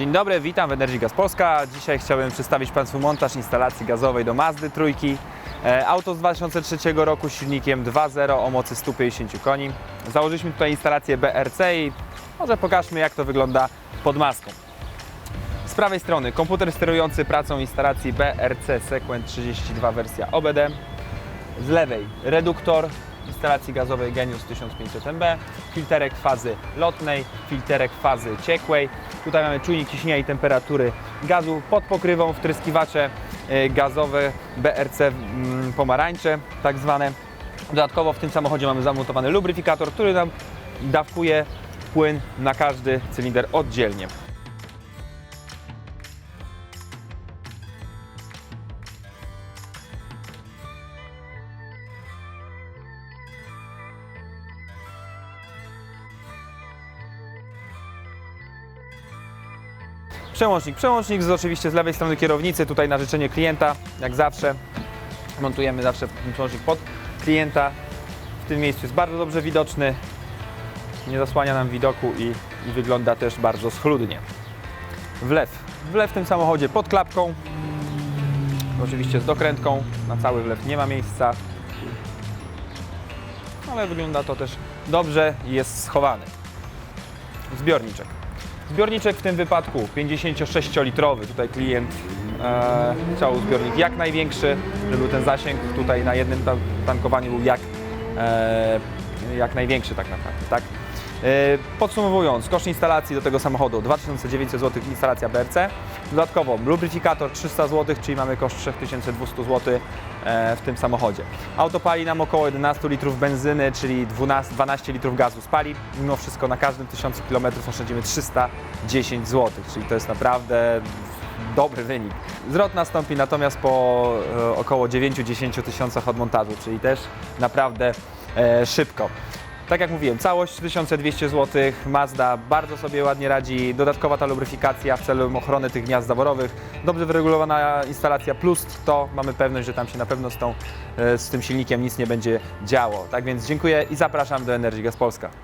Dzień dobry, witam w Energy Gas Polska. Dzisiaj chciałbym przedstawić Państwu montaż instalacji gazowej do Mazdy trójki. E, Auto z 2003 roku z silnikiem 2.0 o mocy 150 koni. Założyliśmy tutaj instalację BRC i może pokażmy jak to wygląda pod maską. Z prawej strony komputer sterujący pracą instalacji BRC Sequent 32 wersja OBD. Z lewej reduktor instalacji gazowej Genius 1500MB, filterek fazy lotnej, filterek fazy ciekłej. Tutaj mamy czujnik ciśnienia i temperatury gazu pod pokrywą, wtryskiwacze e, gazowe BRC mm, pomarańcze tak zwane. Dodatkowo w tym samochodzie mamy zamontowany lubryfikator, który nam dawkuje płyn na każdy cylinder oddzielnie. Przełącznik. Przełącznik z oczywiście z lewej strony kierownicy, tutaj na życzenie klienta, jak zawsze. Montujemy zawsze przełącznik pod klienta. W tym miejscu jest bardzo dobrze widoczny. Nie zasłania nam widoku i, i wygląda też bardzo schludnie. Wlew. Wlew w tym samochodzie pod klapką. Oczywiście z dokrętką. Na cały wlew nie ma miejsca. Ale wygląda to też dobrze i jest schowany. Zbiorniczek. Zbiorniczek w tym wypadku 56-litrowy. Tutaj klient e, chciał zbiornik jak największy, żeby ten zasięg tutaj na jednym ta- tankowaniu był jak, e, jak największy tak naprawdę. Tak? E, podsumowując, koszt instalacji do tego samochodu 2900 zł instalacja BRC. Dodatkowo lubryfikator 300 zł, czyli mamy koszt 3200 zł e, w tym samochodzie. Auto pali nam około 11 litrów benzyny, czyli 12, 12 litrów gazu spali. Mimo wszystko na każdym 1000 km oszczędzimy 310 zł, czyli to jest naprawdę dobry wynik. Zwrot nastąpi natomiast po e, około 9-10 tysiącach od montażu, czyli też naprawdę szybko. Tak jak mówiłem, całość 3200 zł, Mazda bardzo sobie ładnie radzi, dodatkowa ta lubryfikacja w celu ochrony tych gniazd zaworowych, dobrze wyregulowana instalacja plus to mamy pewność, że tam się na pewno z, tą, e, z tym silnikiem nic nie będzie działo. Tak więc dziękuję i zapraszam do Energy Gas Polska.